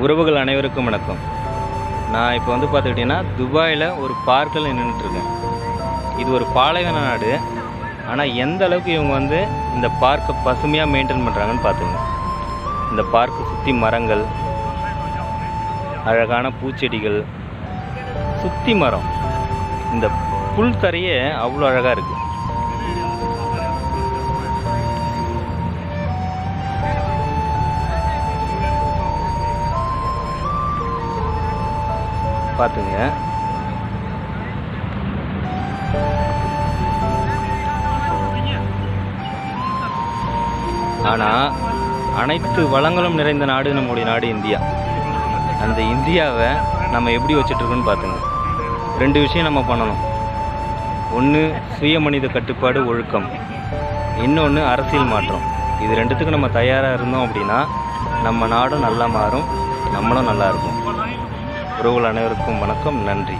உறவுகள் அனைவருக்கும் வணக்கம். நான் இப்போ வந்து பார்த்துக்கிட்டிங்கன்னா துபாயில் ஒரு பார்க்கில் நின்றுட்டுருக்கேன் இது ஒரு பாலைவன நாடு. ஆனால் எந்த அளவுக்கு இவங்க வந்து இந்த பார்க்கை பசுமையாக மெயின்டைன் பண்ணுறாங்கன்னு பார்த்துங்க இந்த பார்க்கை சுற்றி மரங்கள் அழகான பூச்செடிகள் சுற்றி மரம். இந்த புல் தரையே அவ்வளோ அழகாக இருக்குது பார்த்துங்க ஆனால் அனைத்து வளங்களும் நிறைந்த நாடு நம்முடைய நாடு இந்தியா. அந்த இந்தியாவை நம்ம எப்படி வச்சிட்ருக்கோன்னு பார்த்துங்க ரெண்டு விஷயம் நம்ம பண்ணணும். ஒன்று சுய மனித கட்டுப்பாடு ஒழுக்கம். இன்னொன்று அரசியல் மாற்றம். இது ரெண்டுத்துக்கும் நம்ம தயாராக இருந்தோம் அப்படின்னா நம்ம நாடும் நல்லா மாறும் நம்மளும் நல்லா இருக்கும் உறவுகள் அனைவருக்கும் வணக்கம் நன்றி.